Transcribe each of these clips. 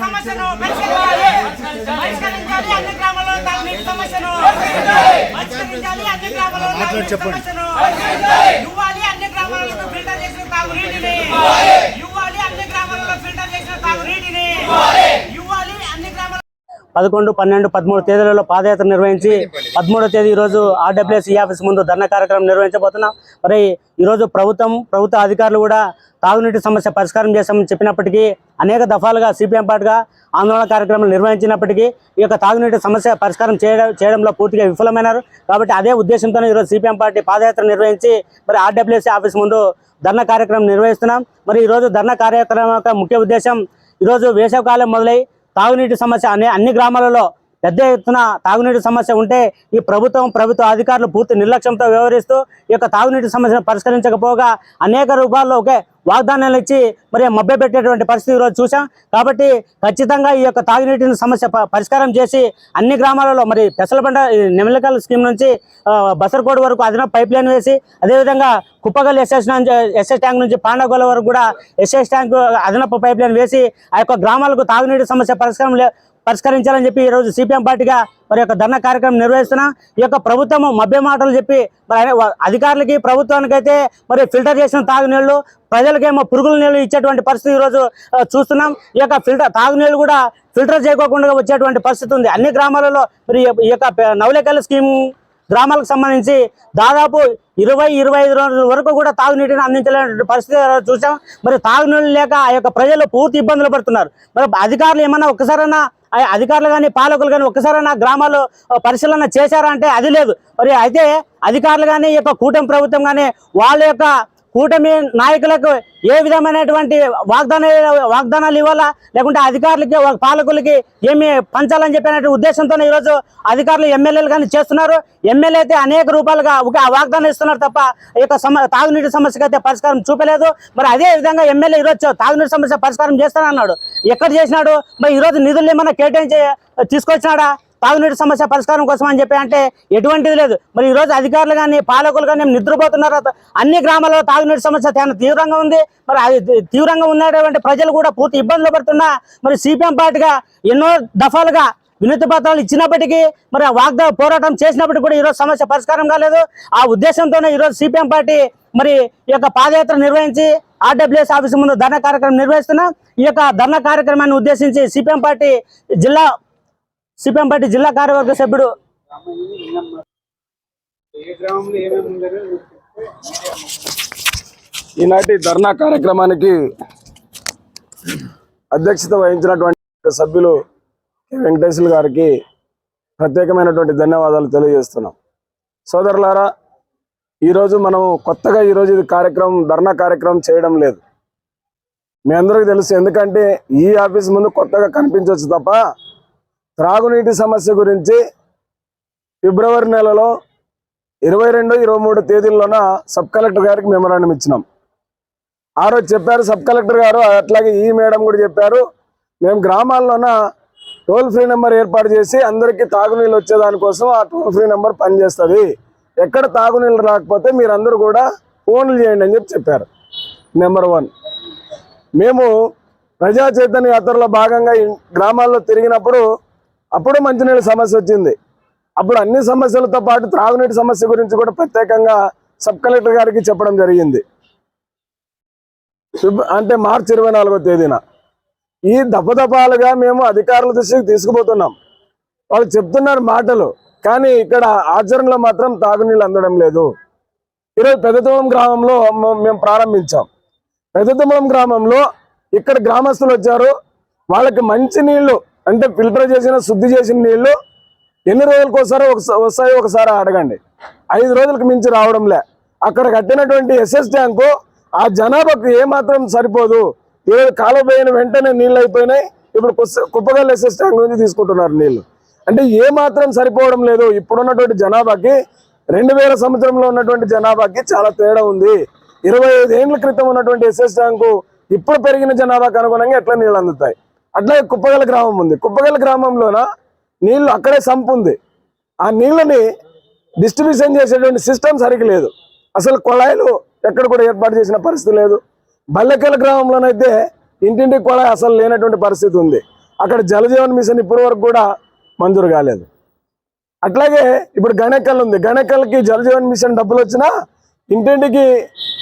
సమస్యను పరిష్కరించాలి అన్ని గ్రామాల తాగునీటి సమస్యను పరిష్కరించాలి అన్ని గ్రామాల తాగునీటి సమస్యను ఇవ్వాలి అన్ని గ్రామాలకు ఫిల్టర్ చేసిన తాగునీటిని ఇవ్వాలి అన్ని గ్రామాలలో ఫిల్టర్ చేసిన తాగునీటిని పదకొండు పన్నెండు పదమూడు తేదీలలో పాదయాత్ర నిర్వహించి పదమూడో తేదీ ఈ రోజు ఈ ఆఫీస్ ముందు ధర్నా కార్యక్రమం నిర్వహించబోతున్నాం. మరి ఈరోజు ప్రభుత్వం ప్రభుత్వ అధికారులు కూడా తాగునీటి సమస్య పరిష్కారం చేస్తామని చెప్పినప్పటికీ అనేక దఫాలుగా సిపిఎం పార్టీగా ఆందోళన కార్యక్రమాలు నిర్వహించినప్పటికీ ఈ యొక్క తాగునీటి సమస్య పరిష్కారం చేయడం చేయడంలో పూర్తిగా విఫలమైనారు. కాబట్టి అదే ఉద్దేశంతో ఈరోజు సిపిఎం పార్టీ పాదయాత్ర నిర్వహించి మరి ఆర్డబ్ల్యూఎస్ ఆఫీస్ ముందు ధర్నా కార్యక్రమం నిర్వహిస్తున్నాం. మరి ఈరోజు ధర్నా కార్యక్రమం యొక్క ముఖ్య ఉద్దేశం ఈరోజు వేసవికాలం మొదలై తాగునీటి సమస్య అనే అన్ని గ్రామాలలో పెద్ద ఎత్తున తాగునీటి సమస్య ఉంటే ఈ ప్రభుత్వం ప్రభుత్వ అధికారులు పూర్తి నిర్లక్ష్యంతో వ్యవహరిస్తూ ఈ యొక్క తాగునీటి సమస్యను పరిష్కరించకపోగా అనేక రూపాల్లో ఒకే వాగ్దానాలు ఇచ్చి మరి మభ్యపెట్టేటువంటి పరిస్థితి ఈరోజు చూసాం కాబట్టి ఖచ్చితంగా ఈ యొక్క తాగునీటిని సమస్య పరిష్కారం చేసి అన్ని గ్రామాలలో మరి పెసలబండ ఈ నెమలికల్ స్కీమ్ నుంచి బసర్కోడ్ వరకు అదనపు పైప్ లైన్ వేసి అదేవిధంగా కుప్పగల్ ఎస్ఎస్ ఎస్ఎస్ ట్యాంక్ నుంచి పాండగోల వరకు కూడా ఎస్ఎస్ ట్యాంక్ అదనపు పైప్ లైన్ వేసి ఆ యొక్క గ్రామాలకు తాగునీటి సమస్య పరిష్కారం పరిష్కరించాలని చెప్పి ఈరోజు సిపిఎం పార్టీగా మరి యొక్క ధర్నా కార్యక్రమం నిర్వహిస్తున్నాం. ఈ యొక్క ప్రభుత్వం మభ్య మాటలు చెప్పి మరి అధికారులకి ప్రభుత్వానికైతే మరి ఫిల్టర్ చేసిన తాగునీళ్ళు ప్రజలకేమో పురుగుల నీళ్ళు ఇచ్చేటువంటి పరిస్థితి ఈరోజు చూస్తున్నాం. ఈ యొక్క ఫిల్టర్ తాగునీళ్ళు కూడా ఫిల్టర్ చేయకోకుండా వచ్చేటువంటి పరిస్థితి ఉంది. అన్ని గ్రామాలలో మరి ఈ యొక్క- నవలేకల స్కీమ్ గ్రామాలకు సంబంధించి దాదాపు ఇరవై ఇరవై ఐదు రోజుల వరకు కూడా తాగునీటిని అందించలేని పరిస్థితి చూసాం. మరి తాగునీళ్ళు లేక ఆ యొక్క ప్రజలు పూర్తి ఇబ్బందులు పడుతున్నారు. మరి అధికారులు ఏమన్నా ఒక్కసారైనా ఆ అధికారులు కానీ పాలకులు కానీ ఒక్కసారైనా గ్రామాలు పరిశీలన చేశారా అంటే అది లేదు. మరి అయితే అధికారులు కానీ ఈ యొక్క కూటమి ప్రభుత్వం కానీ వాళ్ళ యొక్క కూటమి నాయకులకు ఏ విధమైనటువంటి వాగ్దానాలు వాగ్దానాలు ఇవ్వాలా? లేకుంటే అధికారులకి ఒక పాలకులకి ఏమి పంచాలని చెప్పినటువంటి ఉద్దేశంతో ఈరోజు అధికారులు ఎమ్మెల్యేలు కానీ చేస్తున్నారు. ఎమ్మెల్యే అయితే అనేక రూపాయలుగా ఒక వాగ్దానం ఇస్తున్నారు తప్ప ఈ యొక్క సమ తాగునీటి సమస్యకి అయితే పరిష్కారం చూపలేదు. మరి అదే విధంగా ఎమ్మెల్యే ఈరోజు తాగునీటి సమస్య పరిష్కారం చేస్తానన్నాడు. ఎక్కడ చేసినాడు? మరి ఈరోజు నిధులు ఏమన్నా కేటాయించి తీసుకొచ్చినాడా? తాగునీటి సమస్య పరిష్కారం కోసం అని చెప్పి అంటే ఎటువంటిది లేదు. మరి ఈరోజు అధికారులు కానీ పాలకులు కానీ నిద్రపోతున్నారు? అన్ని గ్రామాల్లో తాగునీటి సమస్య చాలా తీవ్రంగా ఉంది. మరి అది తీవ్రంగా ఉన్నటువంటి ప్రజలు కూడా పూర్తి ఇబ్బందులు పడుతున్నా. మరి సిపిఎం పార్టీగా ఎన్నో దఫాలుగా వినతి పత్రాలు ఇచ్చినప్పటికీ మరి ఆ వాగ్దా పోరాటం చేసినప్పటికీ కూడా ఈరోజు సమస్య పరిష్కారం కాలేదు. ఆ ఉద్దేశంతోనే ఈరోజు సిపిఎం పార్టీ మరి ఈ యొక్క పాదయాత్ర నిర్వహించి ఆర్డబ్ల్యూఎస్ ఆఫీస్ ముందు ధర్నా కార్యక్రమం నిర్వహిస్తున్నాం. ఈ యొక్క ధర్నా కార్యక్రమాన్ని ఉద్దేశించి సిపిఎం పార్టీ జిల్లా సిపిఎం జిల్లా కార్యవర్గ సభ్యుడు. ఈనాటి ధర్నా కార్యక్రమానికి అధ్యక్షత వహించినటువంటి సభ్యులు వెంకటేశ్వర గారికి ప్రత్యేకమైనటువంటి ధన్యవాదాలు తెలియజేస్తున్నాం. సోదరులారా ఈరోజు మనం కొత్తగా ఈరోజు ఇది కార్యక్రమం ధర్నా కార్యక్రమం చేయడం లేదు. మీ అందరికీ తెలుసు ఎందుకంటే ఈ ఆఫీస్ ముందు కొత్తగా కనిపించవచ్చు తప్ప త్రాగునీటి సమస్య గురించి ఫిబ్రవరి నెలలో ఇరవై రెండు ఇరవై మూడు తేదీల్లోన సబ్ కలెక్టర్ గారికి మెమరాండం ఇచ్చినాం. ఆ రోజు చెప్పారు సబ్ కలెక్టర్ గారు అట్లాగే ఈ మేడం కూడా చెప్పారు మేము గ్రామాల్లోన టోల్ ఫ్రీ నెంబర్ ఏర్పాటు చేసి అందరికీ తాగునీళ్ళు వచ్చేదానికోసం ఆ టోల్ ఫ్రీ నెంబర్ పనిచేస్తుంది. ఎక్కడ తాగునీళ్ళు రాకపోతే మీరందరూ కూడా ఫోన్లు చేయండి అని చెప్పి చెప్పారు. Number one. మేము ప్రజా చైతన్య యాత్రలో భాగంగా గ్రామాల్లో తిరిగినప్పుడు అప్పుడు మంచినీళ్ళ సమస్య వచ్చింది. అప్పుడు అన్ని సమస్యలతో పాటు త్రాగునీటి సమస్య గురించి కూడా ప్రత్యేకంగా సబ్ కలెక్టర్ గారికి చెప్పడం జరిగింది. అంటే మార్చి ఇరవై నాలుగో తేదీన. ఈ దపదపాలుగా మేము అధికారుల దృష్టికి తీసుకుపోతున్నాం. వాళ్ళు చెప్తున్నారు మాటలు కానీ ఇక్కడ ఆచరణలో మాత్రం తాగునీళ్ళు అందడం లేదు. ఈరోజు పెద్దతుమం గ్రామంలో మేము ప్రారంభించాం. పెద్దతుమం గ్రామంలో ఇక్కడ గ్రామస్తులు వచ్చారు. వాళ్ళకి మంచి నీళ్ళు అంటే ఫిల్టర్ చేసిన శుద్ధి చేసిన నీళ్ళు ఎన్ని రోజులకు ఒకసారి వస్తాయో ఒకసారి అడగండి. ఐదు రోజులకు మించి రావడంలే. అక్కడ కట్టినటువంటి ఎస్ఎస్ ట్యాంకు ఆ జనాభాకు ఏమాత్రం సరిపోదు. ఈరోజు కాలపోయిన వెంటనే నీళ్ళు అయిపోయినాయి. ఇప్పుడు కుప్పగల్ ఎస్ఎస్ ట్యాంక్ నుంచి తీసుకుంటున్నారు నీళ్ళు అంటే ఏ మాత్రం సరిపోవడం లేదు. ఇప్పుడున్నటువంటి జనాభాకి రెండు వేల సంవత్సరంలో ఉన్నటువంటి జనాభాకి చాలా తేడా ఉంది. ఇరవై ఐదు ఏళ్ళ క్రితం ఉన్నటువంటి ఎస్ఎస్ ట్యాంకు ఇప్పుడు పెరిగిన జనాభాకు అనుగుణంగా ఎట్లా నీళ్ళు అందుతాయి? అట్లాగే కుప్పగల గ్రామం ఉంది. కుప్పగల గ్రామంలోన నీళ్ళు అక్కడే సంపు ఉంది ఆ నీళ్ళని డిస్ట్రిబ్యూషన్ చేసేటువంటి సిస్టమ్ సరిగ్గా లేదు. అసలు కుళాయిలు ఎక్కడ కూడా ఏర్పాటు చేసిన పరిస్థితి లేదు. బల్లెకల గ్రామంలోనైతే ఇంటింటి కుళాయి అసలు లేనటువంటి పరిస్థితి ఉంది. అక్కడ జలజీవన్ మిషన్ ఇప్పటి వరకు కూడా మంజూరు కాలేదు. అట్లాగే ఇప్పుడు గణెక్కల్ ఉంది. గణెక్కల్కి జలజీవన్ మిషన్ డబ్బులు వచ్చినా ఇంటింటికి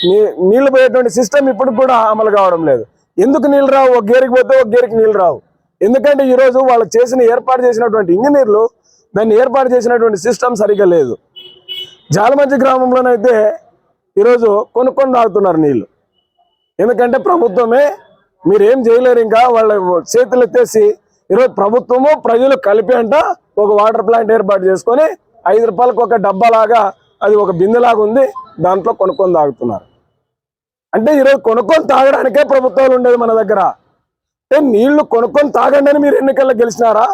నీళ్ళు నీళ్ళు పోయేటువంటి సిస్టమ్ ఇప్పుడు కూడా అమలు కావడం లేదు. ఎందుకు నీళ్ళు రావు? ఒక గేరికి పోతే ఒక గేరికి నీళ్ళు రావు. ఎందుకంటే ఈరోజు వాళ్ళు చేసిన ఏర్పాటు చేసినటువంటి ఇంజనీర్లు దాన్ని ఏర్పాటు చేసినటువంటి సిస్టమ్ సరిగ్గా లేదు. జాలమంచి గ్రామంలోనైతే ఈరోజు కొనుక్కొని తాగుతున్నారు నీళ్ళు. ఎందుకంటే ప్రభుత్వమే మీరేం చేయలేరు ఇంకా వాళ్ళ చేతులు ఎత్తేసి ఈరోజు ప్రభుత్వము ప్రజలు కలిపి అంట ఒక వాటర్ ప్లాంట్ ఏర్పాటు చేసుకొని ఐదు రూపాయలకు ఒక డబ్బాలాగా అది ఒక బిందెలాగా ఉంది దాంట్లో కొనుక్కొని తాగుతున్నారు. అంటే ఈరోజు కొనుక్కొని తాగడానికే ప్రభుత్వాలు ఉండేది మన దగ్గర. అంటే నీళ్ళు కొనుక్కొని తాగండి అని మీరు ఎన్నికల్లో గెలిచినారా?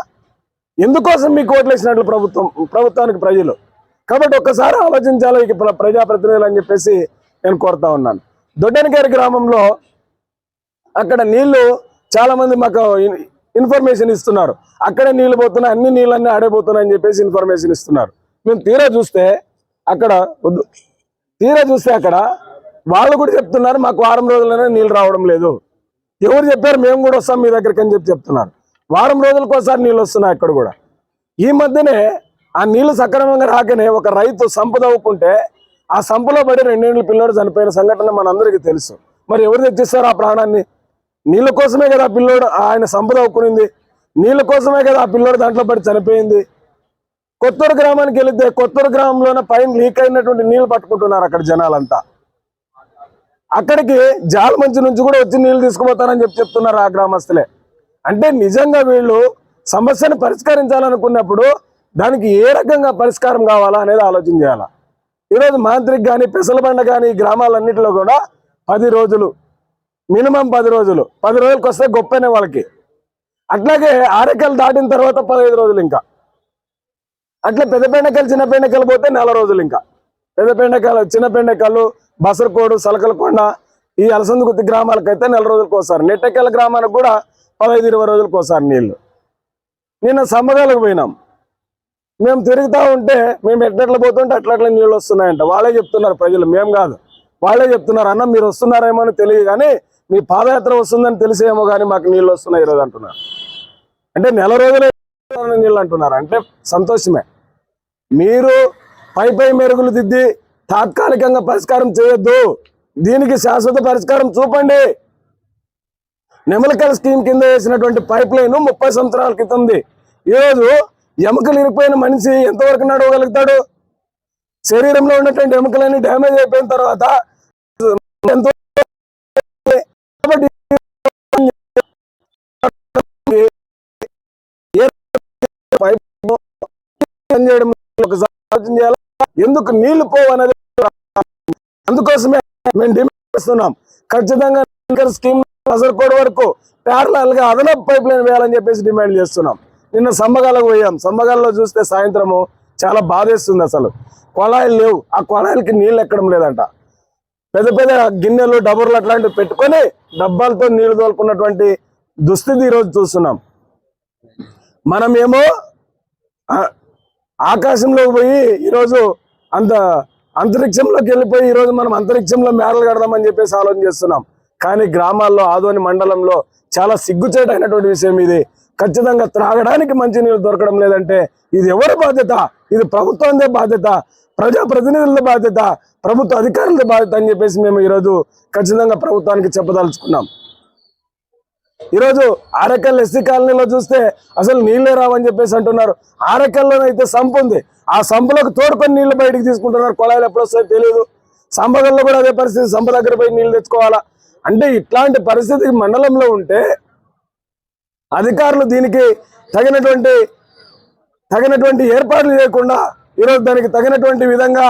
ఎందుకోసం మీకు ఓట్లేసినట్లు ప్రభుత్వం ప్రభుత్వానికి ప్రజలు? కాబట్టి ఒక్కసారి ఆలోచించాలి ఇక ప్రజాప్రతినిధులు అని చెప్పేసి నేను కోరుతా ఉన్నాను. దొడ్డనగారి గ్రామంలో అక్కడ నీళ్ళు చాలా మంది మాకు ఇన్ఫర్మేషన్ ఇస్తున్నారు. అక్కడే నీళ్ళు పోతున్నాయి అన్ని నీళ్ళన్నీ ఆడైపోతున్నాయి అని చెప్పేసి ఇన్ఫర్మేషన్ ఇస్తున్నారు. మేము తీరా చూస్తే అక్కడ తీరా చూస్తే అక్కడ వాళ్ళు కూడా చెప్తున్నారు మాకు వారం రోజుల్లోనే నీళ్ళు రావడం లేదు. ఎవరు చెప్పారు? మేము కూడా వస్తాం మీ దగ్గరికి అని చెప్పి చెప్తున్నారు. వారం రోజులకు ఒకసారి నీళ్ళు వస్తున్నాయి అక్కడ కూడా. ఈ మధ్యనే ఆ నీళ్ళు సక్రమంగా రాకనే ఒక రైతు సంప తవ్వుకుంటే ఆ సంపలో పడి రెండేళ్ళు పిల్లోడు చనిపోయిన సంఘటన మనందరికీ తెలుసు. మరి ఎవరు తెచ్చిస్తారు ఆ ప్రాణాన్ని? నీళ్ళ కోసమే కదా ఆ పిల్లోడు ఆయన సంపద ఒక్కునింది నీళ్ళ కోసమే కదా ఆ పిల్లోడు దాంట్లో పడి చనిపోయింది. కొత్తూరు గ్రామానికి వెళితే కొత్తూరు గ్రామంలోనే పైన లీక్ అయినటువంటి నీళ్ళు పట్టుకుంటున్నారు అక్కడ జనాలంతా. అక్కడికి జాలమంచి నుంచి కూడా వచ్చి నీళ్ళు తీసుకుపోతారని చెప్పి చెప్తున్నారు ఆ గ్రామస్తులే. అంటే నిజంగా వీళ్ళు సమస్యను పరిష్కరించాలనుకున్నప్పుడు దానికి ఏ రకంగా పరిష్కారం కావాలా అనేది ఆలోచన చేయాలా? ఈరోజు మాంత్రిక్ కానీ పెసలబండ కానీ గ్రామాలన్నింటిలో కూడా పది రోజులు మినిమం పది రోజులు పది రోజులకు వస్తే గొప్పనే వాళ్ళకి. అట్లాగే ఆరకెలు దాటిన తర్వాత పదహైదు రోజులు ఇంకా. అట్లా పెద్ద పెండకాయలు చిన్న పెండకాయలు పోతే నెల రోజులు ఇంకా. పెద్ద పెండకాయలు చిన్న పెండకాయలు బసరకోడు సలకలకొండ ఈ అలసందుగుత్తి గ్రామాలకైతే నెల రోజులకు ఒకసారి. నెట్టెక్కల గ్రామానికి కూడా పదహైదు ఇరవై రోజులకు ఒకసారి నీళ్ళు నిన్న సమ్మగాలకు పోయినాం. మేము తిరుగుతూ ఉంటే మేము ఎట్లెట్ల పోతుంటే అట్లా అట్లా నీళ్ళు వస్తున్నాయంట. వాళ్ళే చెప్తున్నారు ప్రజలు. మేము కాదు. వాళ్ళే చెప్తున్నారు అన్న మీరు వస్తున్నారేమో అని తెలియదు కానీ మీ పాదయాత్ర వస్తుందని తెలిసేమో కానీ మాకు నీళ్ళు వస్తున్నాయి ఈరోజు అంటున్నారు. అంటే నెల రోజులే నీళ్ళు అంటున్నారు. అంటే సంతోషమే. మీరు పై పై మెరుగులు దిద్ది తాత్కాలికంగా పరిష్కారం చేయొద్దు దీనికి శాశ్వత పరిష్కారం చూపండి నెమలికల స్కీమ్ కింద వేసినటువంటి పైప్ లైన్ ముప్పై సంవత్సరాల క్రితంది ఈరోజు ఎముకలు ఇరిగిపోయిన మనిషి ఎంతవరకు నడవగలుగుతాడు శరీరంలో ఉన్నటువంటి ఎముకలన్నీ డ్యామేజ్ అయిపోయిన తర్వాత ఎందుకు నీళ్ళు పోవు అనేది అందుకోసమే మేము డిమాండ్ చేస్తున్నాం. ఖచ్చితంగా స్కీమ్ అసలుకోడు వరకు ప్యారలల్గా అదనపు పైప్ లైన్ వేయాలని చెప్పేసి డిమాండ్ చేస్తున్నాం. నిన్న సంబగాలకు పోయాం. సంబగాల్లో చూస్తే సాయంత్రము చాలా బాధేస్తుంది అసలు. కొళాయిలు లేవు. ఆ కొళాయిలకి నీళ్ళు ఎక్కడం లేదంట. పెద్ద పెద్ద గిన్నెలు డబర్లు అట్లాంటివి పెట్టుకొని డబ్బాలతో నీళ్ళు తోలుకున్నటువంటి దుస్థితి ఈరోజు చూస్తున్నాం. మనమేమో ఆకాశంలోకి పోయి ఈరోజు అంత అంతరిక్షంలోకి వెళ్ళిపోయి ఈరోజు మనం అంతరిక్షంలో మేడలు కడదామని చెప్పేసి ఆలోచన చేస్తున్నాం. కానీ గ్రామాల్లో ఆదోని మండలంలో చాలా సిగ్గుచేటైనటువంటి విషయం ఇది. ఖచ్చితంగా త్రాగడానికి మంచినీళ్ళు దొరకడం లేదంటే ఇది ఎవరి బాధ్యత? ఇది ప్రభుత్వందే బాధ్యత ప్రజా ప్రతినిధుల బాధ్యత ప్రభుత్వ అధికారుల బాధ్యత అని చెప్పేసి మేము ఈరోజు ఖచ్చితంగా ప్రభుత్వానికి చెప్పదలుచుకున్నాం. ఈరోజు ఆరకల్ ఎస్సీ కాలనీలో చూస్తే అసలు నీళ్ళే రావని చెప్పేసి అంటున్నారు. ఆరకల్లోనైతే అయితే సంపు ఉంది. ఆ సంపులోకి తోడుకొని నీళ్ళు బయటికి తీసుకుంటున్నారు. కొలాయిలు ఎప్పుడు వస్తాయో తెలియదు సంబగల్లో కూడా అదే పరిస్థితి. సంప దగ్గర పోయి నీళ్ళు తెచ్చుకోవాలా? అంటే ఇట్లాంటి పరిస్థితి మండలంలో ఉంటే అధికారులు దీనికి తగినటువంటి తగినటువంటి ఏర్పాట్లు చేయకుండా ఈరోజు దానికి తగినటువంటి విధంగా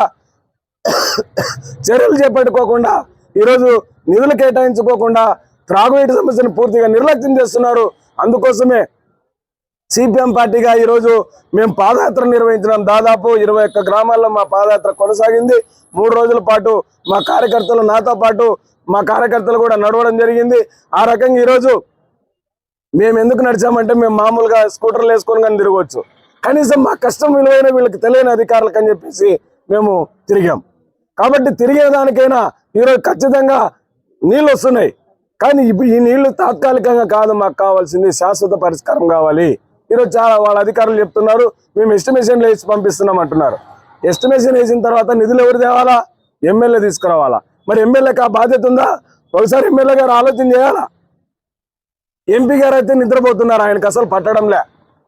చర్యలు చేపట్టుకోకుండా ఈరోజు నిధులు కేటాయించుకోకుండా త్రాగునీటి సమస్యను పూర్తిగా నిర్లక్ష్యం చేస్తున్నారు. అందుకోసమే సిపిఎం పార్టీగా ఈరోజు మేము పాదయాత్ర నిర్వహించినాం. దాదాపు ఇరవై ఒక్క గ్రామాల్లో మా పాదయాత్ర కొనసాగింది. మూడు రోజుల పాటు మా కార్యకర్తలు నాతో పాటు మా కార్యకర్తలు కూడా నడవడం జరిగింది. ఆ రకంగా ఈరోజు మేము ఎందుకు నడిచామంటే మేము మామూలుగా స్కూటర్లు వేసుకొని కానీ తిరగవచ్చు కనీసం మా కష్టం విలువైన వీళ్ళకి తెలియని అధికారులకు అని చెప్పేసి మేము తిరిగాం. కాబట్టి తిరిగేదానికైనా ఈరోజు ఖచ్చితంగా నీళ్ళు వస్తున్నాయి. కానీ ఇప్పుడు ఈ నీళ్ళు తాత్కాలికంగా కాదు మాకు కావాల్సింది శాశ్వత పరిష్కారం కావాలి. ఈరోజు చాలా వాళ్ళ అధికారులు చెప్తున్నారు మేము ఎస్టిమేషన్లు వేసి పంపిస్తున్నాం అంటున్నారు. ఎస్టిమేషన్ వేసిన తర్వాత నిధులు ఎవరు తేవాలా? ఎమ్మెల్యే తీసుకురావాలా? మరి ఎమ్మెల్యేకి ఆ బాధ్యత ఉందా? ఒకసారి ఎమ్మెల్యే గారు ఆలోచన చేయాలా? ఎంపీ గారు అయితే నిద్రపోతున్నారు ఆయనకు అసలు పట్టడంలే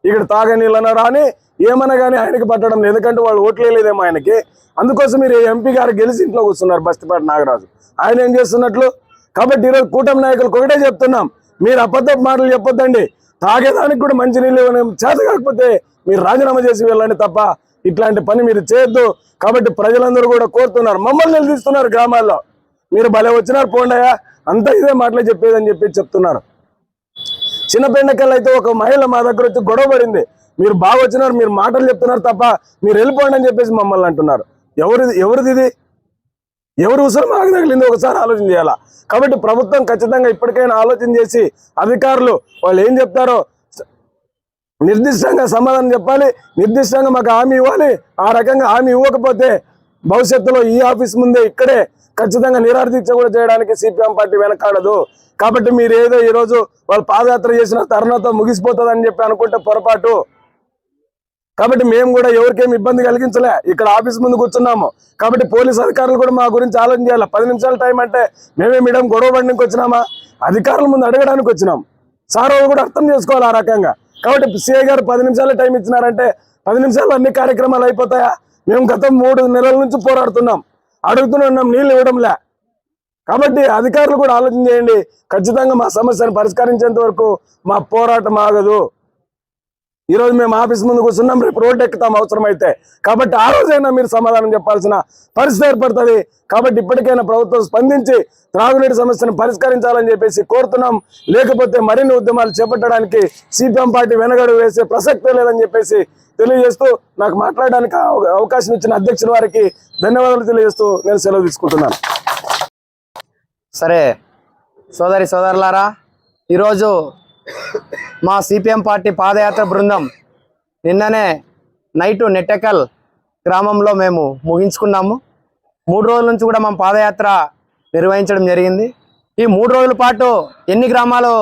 ఇక్కడ తాగే నీళ్ళన రాని ఏమన్నా కానీ ఆయనకి పట్టడం లేదు. ఎందుకంటే వాళ్ళు ఓట్లు లేదేమో ఆయనకి. అందుకోసం మీరు ఎంపీ గారు గెలిచి ఇంట్లో కూర్చున్నారు బస్తిపాటి నాగరాజు. ఆయన ఏం చేస్తున్నట్లు? కాబట్టి ఈరోజు కూటమి నాయకులకు ఒకటే చెప్తున్నాం. మీరు అబద్ధపు మాటలు చెప్పొద్దండి. తాగేదానికి కూడా మంచి నీళ్ళు చేత కాకపోతే మీరు రాజీనామా చేసి వెళ్ళండి తప్ప ఇట్లాంటి పని మీరు చేయొద్దు. కాబట్టి ప్రజలందరూ కూడా కోరుతున్నారు. మమ్మల్ని నిలదీస్తున్నారు గ్రామాల్లో. మీరు భలే వచ్చినారు పోండయా అంతా ఇదే మాటలే చెప్పేదని చెప్పి చెప్తున్నారు. చిన్న పెండకల్ అయితే ఒక మహిళ మా దగ్గర వచ్చి గొడవ పడింది. మీరు బాగా వచ్చినారు మీరు మాటలు చెప్తున్నారు తప్ప మీరు వెళ్ళిపోండి అని చెప్పేసి మమ్మల్ని అంటున్నారు. ఎవరిది ఎవరిది ఇది? ఎవరు ఉసరం మాకు తగిలింది? ఒకసారి ఆలోచన చేయాలా? కాబట్టి ప్రభుత్వం ఖచ్చితంగా ఇప్పటికైనా ఆలోచన చేసి అధికారులు వాళ్ళు ఏం చెప్తారో నిర్దిష్టంగా సమాధానం చెప్పాలి. నిర్దిష్టంగా మాకు హామీ ఇవ్వాలి. ఆ రకంగా హామీ ఇవ్వకపోతే భవిష్యత్తులో ఈ ఆఫీస్ ముందే ఇక్కడే ఖచ్చితంగా నిరాదీక్ష కూడా చేయడానికి సిపిఎం పార్టీ వెనకాడదు. కాబట్టి మీరు ఏదో ఈరోజు వాళ్ళు పాదయాత్ర చేసిన తరుణంతో ముగిసిపోతుందని చెప్పి అనుకుంటే పొరపాటు. కాబట్టి మేము కూడా ఎవరికేమి ఇబ్బంది కలిగించలే. ఇక్కడ ఆఫీస్ ముందు కూర్చున్నాము. కాబట్టి పోలీస్ అధికారులు కూడా మా గురించి ఆలోచన చేయాలి. పది నిమిషాల టైం అంటే మేమే మేడం గొడవ పడడానికి వచ్చినామా? అధికారుల ముందు అడగడానికి వచ్చినాం. సార్ వాళ్ళు కూడా అర్థం చేసుకోవాలి ఆ రకంగా. కాబట్టి సిఐ గారు పది నిమిషాల టైం ఇచ్చినారంటే పది నిమిషాల్లో అన్ని కార్యక్రమాలు అయిపోతాయా? మేము గత మూడు నెలల నుంచి పోరాడుతున్నాం. అడుగుతూనే ఉన్నాం నీళ్ళు ఇవ్వడంలే. కాబట్టి అధికారులు కూడా ఆలోచన చేయండి. ఖచ్చితంగా మా సమస్యను పరిష్కరించేంత వరకు మా పోరాటం ఆగదు. ఈ రోజు మేము ఆఫీస్ ముందు కూర్చున్నాం రేపు రోడ్డు ఎక్కుతాం అవసరమైతే. కాబట్టి ఆ రోజైనా మీరు సమాధానం చెప్పాల్సిన పరిస్థితి ఏర్పడుతుంది. కాబట్టి ఇప్పటికైనా ప్రభుత్వం స్పందించి త్రాగునీటి సమస్యను పరిష్కరించాలని చెప్పేసి కోరుతున్నాం. లేకపోతే మరిన్ని ఉద్యమాలు చేపట్టడానికి సిపిఎం పార్టీ వెనగడు వేసే ప్రసక్తే లేదని చెప్పేసి తెలియజేస్తూ నాకు మాట్లాడడానికి అవకాశం ఇచ్చిన అధ్యక్షుల వారికి ధన్యవాదాలు తెలియజేస్తూ నేను సెలవు తీసుకుంటున్నాను. సరే సోదరి సోదరులారా ఈరోజు మా సిపిఎం పార్టీ పాదయాత్ర బృందం నిన్ననే నైటు నెట్టెకల్ గ్రామంలో మేము ముగించుకున్నాము. మూడు రోజుల నుంచి కూడా మా పాదయాత్ర నిర్వహించడం జరిగింది. ఈ మూడు రోజుల పాటు ఎన్ని గ్రామాలు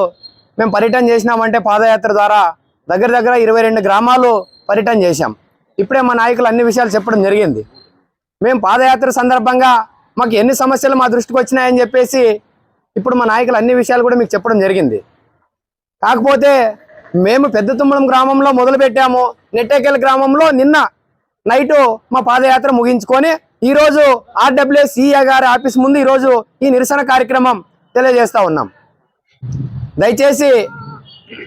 మేము పర్యటన చేసినామంటే పాదయాత్ర ద్వారా దగ్గర దగ్గర ఇరవై రెండు గ్రామాలు పర్యటన చేశాం. ఇప్పుడే మా నాయకులు అన్ని విషయాలు చెప్పడం జరిగింది. మేము పాదయాత్ర సందర్భంగా మాకు ఎన్ని సమస్యలు మా దృష్టికి వచ్చినాయని చెప్పేసి ఇప్పుడు మా నాయకులు అన్ని విషయాలు కూడా మీకు చెప్పడం జరిగింది. కాకపోతే మేము పెద్ద తుమ్మలం గ్రామంలో మొదలుపెట్టాము. నెట్టేకెల్ గ్రామంలో నిన్న నైటు మా పాదయాత్ర ముగించుకొని ఈరోజు ఆర్డబ్ల్యూఎస్ గారి ఆఫీస్ ముందు ఈరోజు ఈ నిరసన కార్యక్రమం తెలియజేస్తూ ఉన్నాం. దయచేసి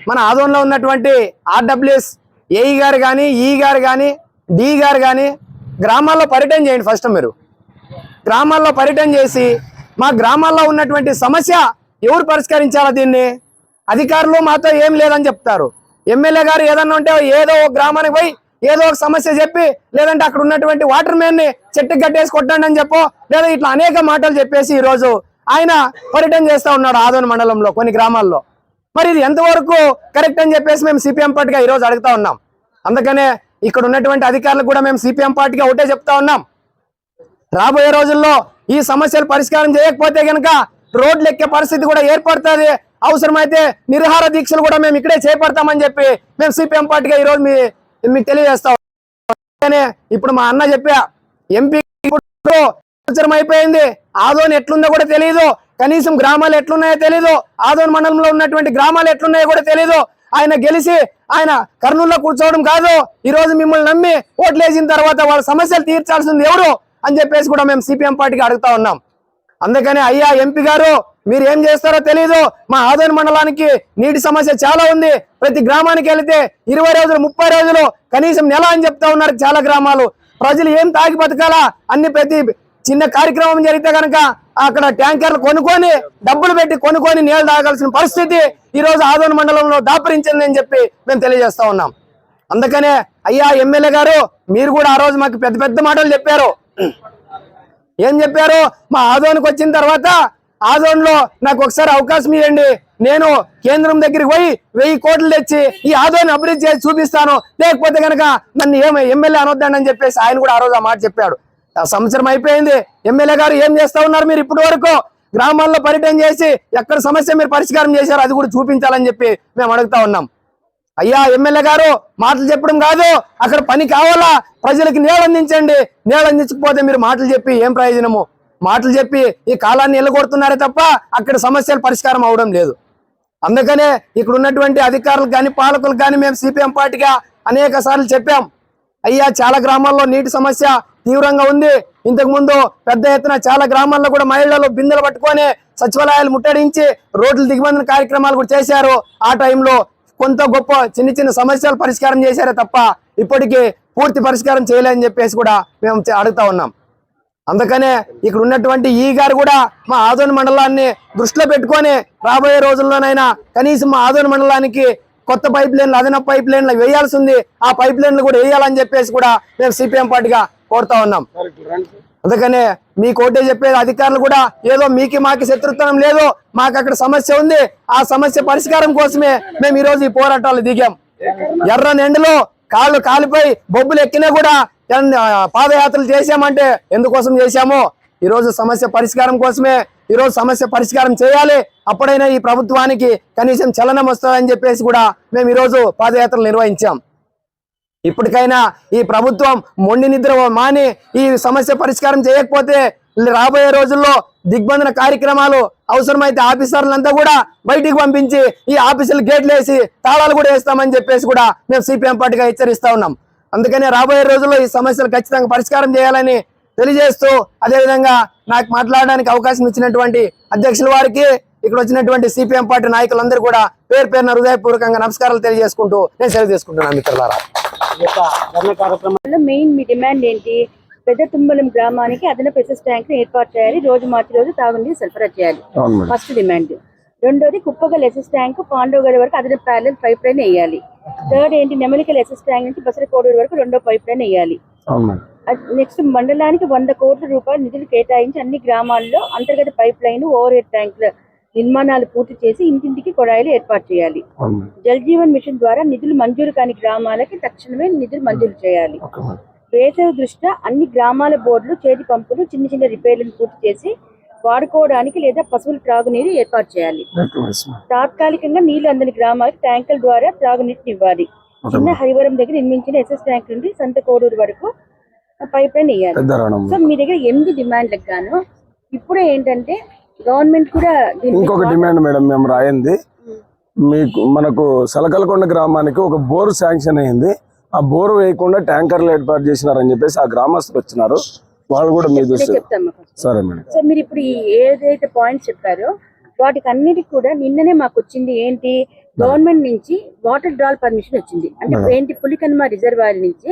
మన ఆదోన్లో ఉన్నటువంటి ఆర్డబ్ల్యూఎస్ ఏఈ గారు కానీ ఈ గారు కానీ డి గారు కానీ గ్రామాల్లో పర్యటన చేయండి ఫస్ట్ మీరు. గ్రామాల్లో పర్యటన చేసి మా గ్రామాల్లో ఉన్నటువంటి సమస్య ఎవరు పరిష్కరించాలా దీన్ని? అధికారులు మాతో ఏం లేదని చెప్తారు. ఎమ్మెల్యే గారు ఏదన్నా ఉంటే ఏదో ఒక గ్రామానికి పోయి ఏదో ఒక సమస్య చెప్పి లేదంటే అక్కడ ఉన్నటువంటి వాటర్ మ్యాన్ని కట్టేసి కొట్టండి అని చెప్పో లేదా ఇట్లా అనేక మాటలు చెప్పేసి ఈ రోజు ఆయన పర్యటన చేస్తా ఉన్నాడు ఆదోని మండలంలో కొన్ని గ్రామాల్లో. మరి ఇది ఎంతవరకు కరెక్ట్ అని చెప్పేసి మేము సిపిఎం పార్టీగా ఈ రోజు అడుగుతా ఉన్నాం. అందుకనే ఇక్కడ ఉన్నటువంటి అధికారులకు కూడా మేము సిపిఎం పార్టీగా ఒకటే చెప్తా ఉన్నాం. రాబోయే రోజుల్లో ఈ సమస్యలు పరిష్కారం చేయకపోతే కనుక రోడ్లు ఎక్కే పరిస్థితి కూడా ఏర్పడుతుంది. అవసరమైతే నిరహార దీక్షలు కూడా మేము ఇక్కడే చేపడతామని చెప్పి మేము సిపిఎం పార్టీగా ఈరోజు మీ మీకు తెలియజేస్తాం. ఇప్పుడు మా అన్న చెప్పా ఎంపీ సంవత్సరం అయిపోయింది. ఆదోన్ ఎట్లుందో కూడా తెలియదు కనీసం గ్రామాలు ఎట్లున్నాయో తెలియదు ఆదోన్ మండలంలో ఉన్నటువంటి గ్రామాలు ఎట్లున్నాయో కూడా తెలియదు ఆయన గెలిచి ఆయన కర్నూలులో కూర్చోవడం కాదు. ఈ రోజు మిమ్మల్ని నమ్మి ఓట్లేసిన తర్వాత వాళ్ళ సమస్యలు తీర్చాల్సింది ఎవరు అని చెప్పేసి కూడా మేము సిపిఎం పార్టీకి అడుగుతా ఉన్నాం. అందుకని అయ్యా ఎంపీ గారు మీరు ఏం చేస్తారో తెలియదు మా ఆదోని మండలానికి నీటి సమస్య చాలా ఉంది. ప్రతి గ్రామానికి వెళితే ఇరవై రోజులు ముప్పై రోజులు కనీసం నెల అని చెప్తా ఉన్నారు చాలా గ్రామాలు. ప్రజలు ఏం తాగి బతకాలా? అన్ని ప్రతి చిన్న కార్యక్రమం జరిగితే కనుక అక్కడ ట్యాంకర్లు కొనుక్కొని డబ్బులు పెట్టి కొనుక్కొని నీళ్ళు తాగాల్సిన పరిస్థితి ఈ రోజు ఆదోని మండలంలో దాపరించిందని చెప్పి మేము తెలియజేస్తా ఉన్నాం. అందుకనే అయ్యా ఎమ్మెల్యే గారు మీరు కూడా ఆ రోజు మాకు పెద్ద పెద్ద మాటలు చెప్పారు. ఏం చెప్పారు? మా ఆదోనికి వచ్చిన తర్వాత ఆదోన్లో నాకు ఒకసారి అవకాశం ఇవ్వండి. నేను కేంద్రం దగ్గరికి పోయి వెయ్యి కోట్లు తెచ్చి ఈ ఆదోని అభివృద్ధి చేసి చూపిస్తాను. లేకపోతే కనుక నన్ను ఏమి ఎమ్మెల్యే అనొద్దండి అని చెప్పేసి ఆయన కూడా ఆ రోజు ఆ మాట చెప్పాడు. ఆ సంవత్సరం అయిపోయింది. ఎమ్మెల్యే గారు ఏం చేస్తా ఉన్నారు మీరు ఇప్పటి వరకు? గ్రామాల్లో పర్యటన చేసి ఎక్కడ సమస్య మీరు పరిష్కారం చేశారు అది కూడా చూపించాలని చెప్పి మేము అడుగుతా ఉన్నాం. అయ్యా ఎమ్మెల్యే గారు మాటలు చెప్పడం కాదు. అక్కడ పని కావాలా? ప్రజలకు నీళ్ళు అందించండి. నీళ్ళు అందించకపోతే మీరు మాటలు చెప్పి ఏం ప్రయోజనము? మాటలు చెప్పి ఈ కాలాన్ని ఎల్లగొడుతున్నారే తప్ప అక్కడ సమస్యలు పరిష్కారం అవడం లేదు. అందుకనే ఇక్కడ ఉన్నటువంటి అధికారులకు కానీ పాలకులకు కానీ మేము సిపిఎం పార్టీగా అనేక సార్లు చెప్పాం. అయ్యా చాలా గ్రామాల్లో నీటి సమస్య తీవ్రంగా ఉంది. ఇంతకు ముందు పెద్ద ఎత్తున చాలా గ్రామాల్లో కూడా మహిళలు బిందెలు పట్టుకొని సచివాలయాలు ముట్టడించి రోడ్లు దిగుబందిన కార్యక్రమాలు కూడా చేశారు. ఆ టైంలో కొంత గొప్ప చిన్న చిన్న సమస్యలు పరిష్కారం చేశారే తప్ప ఇప్పటికీ పూర్తి పరిష్కారం చేయలేని చెప్పేసి కూడా మేము అడుగుతా ఉన్నాం. అందుకనే ఇక్కడ ఉన్నటువంటి ఈ గారు కూడా మా ఆదోని మండలాన్ని దృష్టిలో పెట్టుకొని రాబోయే రోజుల్లోనైనా కనీసం మా ఆదోని మండలానికి కొత్త పైప్ లైన్లు అదనపు పైప్ లైన్లు వేయాల్సి ఉంది. ఆ పైప్ లైన్లు కూడా వేయాలని చెప్పేసి కూడా మేము సిపిఎం పార్టీగా కోరుతా ఉన్నాం. అందుకనే మీ కోటే చెప్పేది అధికారులు కూడా ఏదో మీకి మాకి శత్రుత్వం లేదు మాకు అక్కడ సమస్య ఉంది. ఆ సమస్య పరిష్కారం కోసమే మేము ఈ రోజు ఈ పోరాటాలు దిగాం. ఎర్ర ఎండలో కాళ్ళు కాలిపోయి బొబ్బులు ఎక్కినా కూడా పాదయాత్రలు చేశామంటే ఎందుకోసం చేశాము? ఈ రోజు సమస్య పరిష్కారం కోసమే. ఈ రోజు సమస్య పరిష్కారం చేయాలి. అప్పుడైనా ఈ ప్రభుత్వానికి కనీసం చలనం వస్తుందని చెప్పేసి కూడా మేము ఈ రోజు పాదయాత్రలు నిర్వహించాం. ఇప్పటికైనా ఈ ప్రభుత్వం మొండి నిద్ర మాని ఈ సమస్య పరిష్కారం చేయకపోతే రాబోయే రోజుల్లో దిగ్బంధన కార్యక్రమాలు అవసరమైతే ఆఫీసర్లంతా కూడా బయటికి పంపించి ఈ ఆఫీసులు గేట్లు వేసి తాళాలు కూడా వేస్తామని చెప్పేసి కూడా మేము సిపిఎం పార్టీగా హెచ్చరిస్తా ఉన్నాం. అందుకనే రాబోయే రోజుల్లో ఈ సమస్యలు ఖచ్చితంగా పరిష్కారం చేయాలని తెలియజేస్తూ అదేవిధంగా నాకు మాట్లాడడానికి అవకాశం ఇచ్చినటువంటి అధ్యక్షుల వారికి ఇక్కడ వచ్చినటువంటి సిపిఎం పార్టీ నాయకులందరూ కూడా పేరు పేరున హృదయపూర్వకంగా నమస్కారాలు తెలియజేసుకుంటూ నేను సెలవు తీసుకుంటున్నాను మిత్రులారా. మెయిన్ మీ డిమాండ్ ఏంటి? పెద్ద తుంబలం గ్రామానికి అదనపు ఎస్ఎస్ ట్యాంక్ని ఏర్పాటు చేయాలి. రోజు మార్చి రోజు తాగునీరు సరఫరా చేయాలి. ఫస్ట్ డిమాండ్ రెండోది కుప్పగల్ ఎస్ఎస్ ట్యాంక్ పాండవగడ వరకు అదనపు ప్యారల్ పైప్ లైన్ వేయాలి. థర్డ్ ఏంటి నెమలికల్ ఎస్ఎస్ ట్యాంక్ నుంచి బసరకోడూరు వరకు రెండో పైప్ లైన్ వేయాలి. నెక్స్ట్ మండలానికి వంద కోట్ల రూపాయలు నిధులు కేటాయించి అన్ని గ్రామాల్లో అంతర్గత పైప్ లైన్ ఓవర్ హెడ్ ట్యాంకుల నిర్మాణాలు పూర్తి చేసి ఇంటింటికి కొడాయిలు ఏర్పాటు చేయాలి. జల్ జీవన్ మిషన్ ద్వారా నిధులు మంజూరు కాని గ్రామాలకి తక్షణమే నిధులు మంజూరు చేయాలి. వేసవి దృష్ట్యా అన్ని గ్రామాల బోర్డులు చేతి పంపులు చిన్న చిన్న రిపేర్లను పూర్తి చేసి వాడుకోవడానికి లేదా పశువుల త్రాగునీరు ఏర్పాటు చేయాలి. తాత్కాలికంగా నీళ్ళు అందని గ్రామాలకు ట్యాంకుల ద్వారా త్రాగునీటిని ఇవ్వాలి. చిన్న హరివరం దగ్గర నిర్మించిన ఎస్ఎస్ ట్యాంక్ నుండి సంత కోడూరు వరకు పైప్ లైన్ వేయాలి. సో మీ దగ్గర ఎనిమిది డిమాండ్లకు గాను? ఇప్పుడే ఏంటంటే గవర్నమెంట్ కూడా ఇంకొక డిమాండ్ మేడం మేము రాయింది. మీకు మనకు సలకలకొండ గ్రామానికి ఒక బోరు శాంక్షన్ అయింది. ఆ బోరు వేయకుండా ట్యాంకర్లు ఏర్పాటు చేసినారని చెప్పేసి ఆ గ్రామస్తులు వచ్చినారు. వాళ్ళు కూడా మీ ఇప్పుడే దృష్టి చెప్తాము సరే మేడం. సో మీరు ఇప్పుడు ఈ ఏదైతే పాయింట్స్ చెప్పారో వాటికి అన్నిటికి కూడా నిన్ననే మాకు వచ్చింది ఏంటి? గవర్నమెంట్ నుంచి వాటర్ డ్రాల్ పర్మిషన్ వచ్చింది. అంటే ఏంటి? పులికన్మ రిజర్వాయర్ నుంచి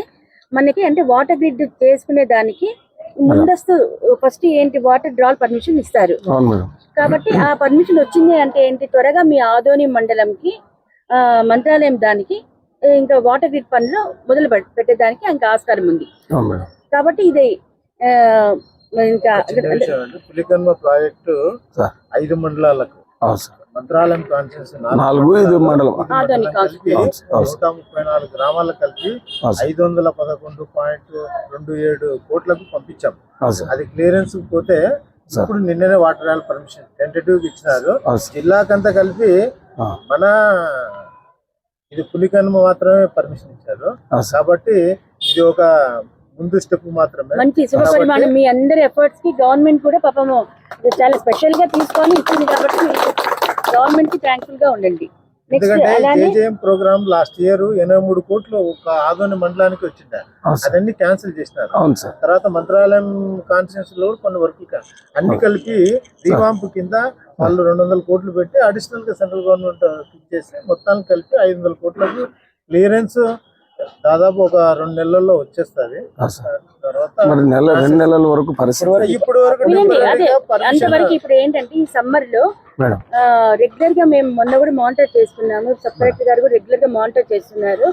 మనకి అంటే వాటర్ గ్రిడ్ చేసుకునే దానికి ముందస్తు ఫస్ట్ ఏంటి? వాటర్ డ్రాల్ పర్మిషన్ ఇస్తారు. కాబట్టి ఆ పర్మిషన్ వచ్చింది అంటే ఏంటి? త్వరగా మీ ఆదోని మండలంకి మంత్రాలయం దానికి ఇంకా వాటర్ గ్రిడ్ పనులు మొదలు పెట్- పెట్టేదానికి ఇంకా ఆస్కారం ఉంది. కాబట్టి ఇది ఇంకా పులికన్మ ప్రాజెక్టు ఐదు మండలాలకు. అవును సార్. మంత్రాలయం కాన్స్టిట్యూన్సీ నాలుగు, ఐదు మండలం. కలిపి. నూట ముప్పై నాలుగు గ్రామాలకు కలిపి ఐదు వందల పదకొండు పాయింట్ రెండు ఏడు కోట్లకు పంపించాం. అది క్లియరెన్స్ పోతే. ఇప్పుడు నిన్ననే వాటర్ ర్యాల్ పర్మిషన్ టెంటేటివ్ ఇచ్చినారు. జిల్లాకంతా కలిపి మన ఇది పులికన్మ మాత్రమే పర్మిషన్ ఇచ్చారు. కాబట్టి ఇది ఒక ముందు స్టెప్ మాత్రమే. మంచి శుభ పరిమాణం. మీ అందరి ఎఫర్ట్స్కి గవర్నమెంట్ కూడా పాపము చాలా స్పెషల్గా తీసుకొని ఇచ్చింది కాబట్టి గవర్నమెంట్కి థ్యాంక్ఫుల్గా ఉండండి. ప్రోగ్రామ్ లాస్ట్ ఇయర్ ఎనభై మూడు కోట్లు ఒక ఆదోని మండలానికి వచ్చిండ అదన్నీ క్యాన్సిల్ చేసినారు. తర్వాత మంత్రాలయం కాన్స్టిట్యూన్సీ లో కూడా కొన్ని వర్కులు అన్ని కలిపి రీవాంపు కింద వాళ్ళు రెండు వందల కోట్లు పెట్టి అడిషనల్గా సెంట్రల్ గవర్నమెంట్ ఫిక్స్ చేసి మొత్తానికి కలిపి ఐదు వందల కోట్లకు క్లియరెన్స్ దాదాపు ఒక రెండు నెలల్లో వచ్చేస్తుంది. మరి నెల రెండు నెలల వరకు పరిస్థితి ఇప్పుడు అంతవరకు ఇప్పుడు ఏంటంటే ఈ సమ్మర్లో రెగ్యులర్గా మేము మొన్న కూడా మానిటర్ చేస్తున్నాము. సబ్ కలెక్టర్ గారు కూడా రెగ్యులర్గా మానిటర్ చేస్తున్నారు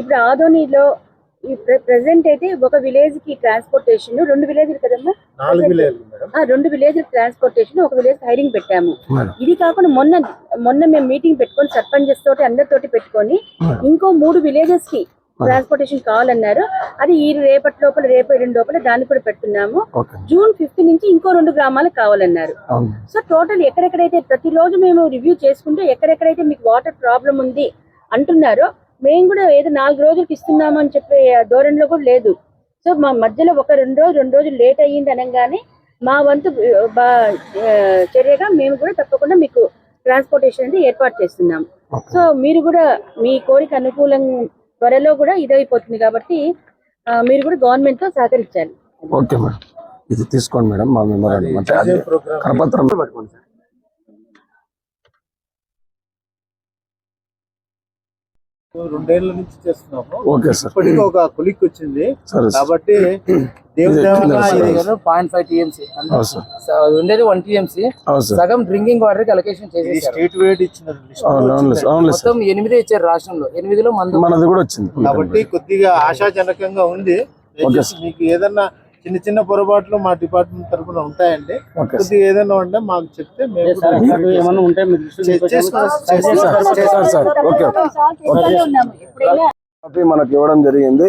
ఇప్పుడు ఆదోనిలో ఈ ప్రెసెంట్ అయితే ఒక విలేజ్కి ట్రాన్స్పోర్టేషన్ రెండు విలేజ్ కదమ్మా? నాలుగు లేదు మేడం. ఆ రెండు విలేజ్ ట్రాన్స్పోర్టేషన్ ఒక విలేజ్ హైరింగ్ పెట్టాము. ఇది కాకుండా మొన్న మొన్న మేము మీటింగ్ పెట్టుకొని సర్పంచెస్ తోటి అందరితోటి పెట్టుకొని ఇంకో మూడు విలేజెస్కి ట్రాన్స్పోర్టేషన్ కావాలన్నారు. అది ఈ రేపటి లోపల రేపు ఎల్లుండి లోపల దాన్ని కూడా పెడుతున్నాము. జూన్ ఫిఫ్త్ నుంచి ఇంకో రెండు గ్రామాలకు కావాలన్నారు. సో టోటల్ ఎక్కడెక్కడైతే ప్రతిరోజు మేము రివ్యూ చేసుకుంటూ ఎక్కడెక్కడైతే మీకు వాటర్ ప్రాబ్లం ఉంది అంటున్నారో మేము కూడా ఏదో నాలుగు రోజులకి ఇస్తున్నాము అని చెప్పే ధోరణిలో కూడా లేదు. సో మా మధ్యలో ఒక రెండు రోజులు రెండు రోజులు లేట్ అయ్యింది అనగానే మా వంతు చర్యగా మేము కూడా తప్పకుండా మీకు ట్రాన్స్పోర్టేషన్ అనేది ఏర్పాటు చేస్తున్నాం సో మీరు కూడా మీ కోరిక అనుకూలం త్వరలో కూడా ఇదైపోతుంది కాబట్టి మీరు కూడా గవర్నమెంట్తో సహకరించాలి. Okay madam. ఇది తీసుకోండి మేడం మా మెమోరాండం అంటే కరపత్రం పట్టుకోండి సార్. రెండేళ్ళ నుంచి చేస్తున్నాము. Okay sir. ఇప్పటికీ ఒక కొలిక్ వచ్చింది. కాబట్టి? పాయింట్ ఫైవ్ టీఎంసీ అవును సార్. ఉండేది వన్ టీఎంసీ సగం డ్రింకింగ్ వాటర్కి అలొకేషన్ చేసేసారు. స్టేట్ వేడ్ ఇచ్చిన మొత్తం ఎనిమిదే ఇచ్చారు రాష్ట్రంలో. ఎనిమిదిలో మందు. మనది కూడా వచ్చింది. కాబట్టి కొద్దిగా ఆశాజనకంగా ఉంది. మీకు ఏదన్నా చిన్న చిన్న పొరపాట్లు మా డిపార్ట్మెంట్ తరఫున ఉంటాయండి. కొద్దిగా ఏదైనా ఉంటే మాకు చెప్తే మేము మనకు ఇవ్వడం జరిగింది.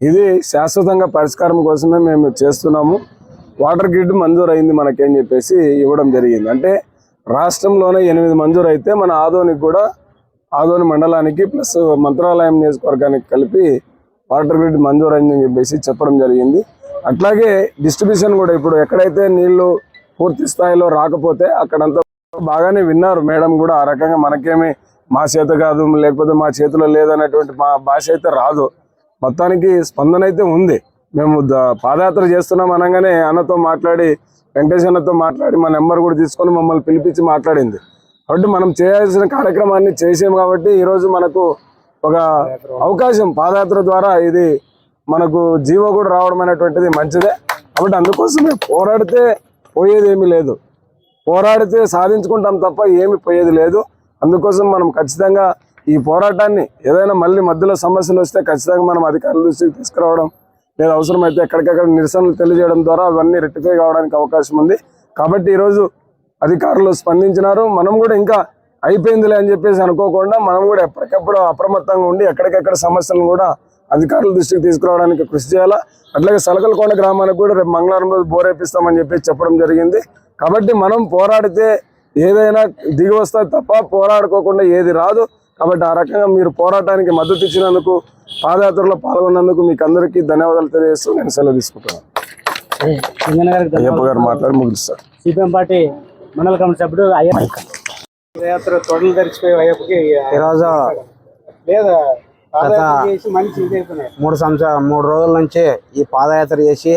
ఇది శాశ్వతంగా పరిష్కారం కోసమే మేము చేస్తున్నాము. వాటర్ గ్రిడ్ మంజూరు అయింది మనకేం చెప్పేసి ఇవ్వడం జరిగింది. అంటే రాష్ట్రంలోనే ఎనిమిది మంజూరు అయితే మన ఆదోనికి కూడా ఆదోని మండలానికి ప్లస్ మంత్రాలయం నియోజకవర్గానికి కలిపి వాటర్ గ్రిడ్ మంజూరు అయిందని చెప్పేసి చెప్పడం జరిగింది. అట్లాగే డిస్ట్రిబ్యూషన్ కూడా ఇప్పుడు ఎక్కడైతే నీళ్ళు పూర్తి స్థాయిలో రాకపోతే అక్కడంతా బాగానే విన్నారు. మేడం కూడా ఆ రకంగా మనకేమి మా చేత కాదు లేకపోతే మా చేతిలో లేదనేటువంటి మా భాష అయితే రాదు. మొత్తానికి స్పందన అయితే ఉంది. మేము పాదయాత్ర చేస్తున్నాం అనగానే అన్నతో మాట్లాడి వెంకటేష్ అన్నతో మాట్లాడి మా నెంబర్ కూడా తీసుకొని మమ్మల్ని పిలిపించి మాట్లాడింది. కాబట్టి మనం చేయాల్సిన కార్యక్రమాన్ని చేసాం కాబట్టి ఈరోజు మనకు ఒక అవకాశం. పాదయాత్ర ద్వారా ఇది మనకు జీవో కూడా రావడం అనేటువంటిది మంచిదే. కాబట్టి అందుకోసమే పోరాడితే పోయేది ఏమీ లేదు. పోరాడితే సాధించుకుంటాం తప్ప ఏమి పోయేది లేదు. అందుకోసం మనం ఖచ్చితంగా ఈ పోరాటాన్ని ఏదైనా మళ్ళీ మధ్యలో సమస్యలు వస్తే ఖచ్చితంగా మనం అధికారుల దృష్టికి తీసుకురావడం లేదా అవసరమైతే ఎక్కడికక్కడ నిరసనలు తెలియజేయడం ద్వారా అవన్నీ రెట్టిఫై కావడానికి అవకాశం ఉంది. కాబట్టి ఈరోజు అధికారులు స్పందించినారు. మనం కూడా ఇంకా అయిపోయిందిలే అని చెప్పేసి అనుకోకుండా మనం కూడా ఎప్పటికప్పుడు అప్రమత్తంగా ఉండి ఎక్కడికెక్కడ సమస్యలను కూడా అధికారుల దృష్టికి తీసుకురావడానికి కృషి చేయాలా? అట్లాగే సలకలకోట గ్రామానికి కూడా రేపు మంగళవారం రోజు బోర్ వేపిస్తామని చెప్పి చెప్పడం జరిగింది. కాబట్టి మనం పోరాడితే ఏదైనా దిగి వస్తుంది తప్ప పోరాడుకోకుండా ఏది రాదు. కాబట్టి ఆ రకంగా మీరు పోరాటానికి మద్దతు ఇచ్చినందుకు పాదయాత్రలో పాల్గొన్నందుకు మీకు అందరికీ ధన్యవాదాలు తెలియజేస్తూ నేను సెలవు తీసుకుంటున్నాను. అయ్యప్ప గారు మాట్లాడి ముగిస్తారు సిపిఎం పార్టీ మండల కమిటీ సభ్యుడు అయ్యప్ప. పాదయాత్ర తొడలు తెరిచిపోయి అయ్యప్పకి ఈరోజు లేదా ఇదైపోయినాయి మూడు సంవత్సరాలు మూడు రోజుల నుంచి ఈ పాదయాత్ర చేసి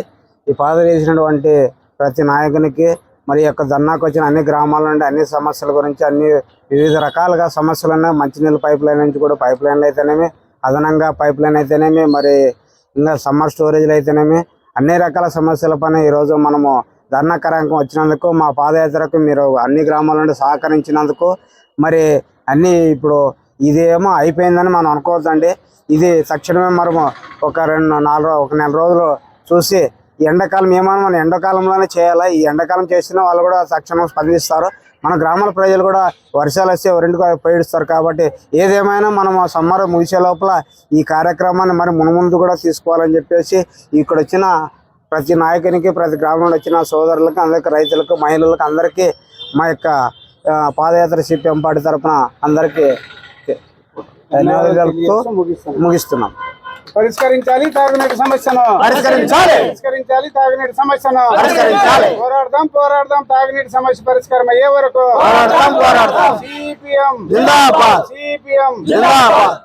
ఈ పాదయాత్ర చేసినటువంటి ప్రతి నాయకునికి మరి యొక్క ధర్నాకు వచ్చిన అన్ని గ్రామాల నుండి అన్ని సమస్యల గురించి అన్ని వివిధ రకాలుగా సమస్యలు ఉన్నాయి మంచినీళ్ళ పైప్ లైన్ నుంచి కూడా పైప్ లైన్లు అయితేనేమి అదనంగా పైప్ లైన్ అయితేనేమి మరి ఇంకా సమ్మర్ స్టోరేజ్లు అయితేనేమి అన్ని రకాల సమస్యల పైన ఈరోజు మనము ధర్నా కార్యక్రమం వచ్చినందుకు మా పాదయాత్రకు మీరు అన్ని గ్రామాల నుండి సహకరించినందుకు మరి అన్ని ఇప్పుడు ఇదేమో అయిపోయిందని మనం అనుకోవద్దండి. ఇది తక్షణమే మనము ఒక రెండు నాలుగు ఒక నెల రోజులు చూసి ఈ ఎండాకాలం ఏమైనా మనం ఎండాకాలంలోనే చేయాలా? ఈ ఎండాకాలం చేసిన వాళ్ళు కూడా తక్షణం స్పందిస్తారు. మన గ్రామాల ప్రజలు కూడా వర్షాలు వస్తే ఎవరింటికి పోయిస్తారు కాబట్టి ఏదేమైనా మనం సమ్మర్ ముగిసే లోపల ఈ కార్యక్రమాన్ని మరి మునుముందు కూడా తీసుకోవాలని చెప్పేసి ఇక్కడ వచ్చిన ప్రతి నాయకునికి ప్రతి గ్రామంలో వచ్చిన సోదరులకు అందరికి రైతులకు మహిళలకు అందరికీ మా యొక్క పాదయాత్ర సిపిఎం పార్టీ తరఫున అందరికీ ధన్యవాదాలు ముగిస్తున్నాం. పరిష్కరించాలి తాగునీటి సమస్యను. పరిష్కరించాలి. పరిష్కరించాలి తాగునీటి సమస్యను. పరిష్కరించాలి. పోరాడదాం పోరాడదాం తాగునీటి సమస్య పరిష్కారం అయ్యే వరకు. పోరాడదాం, పోరాడదాం. CPM CPM. జిందాబాద్. సిపిఎం. జిందాబాద్.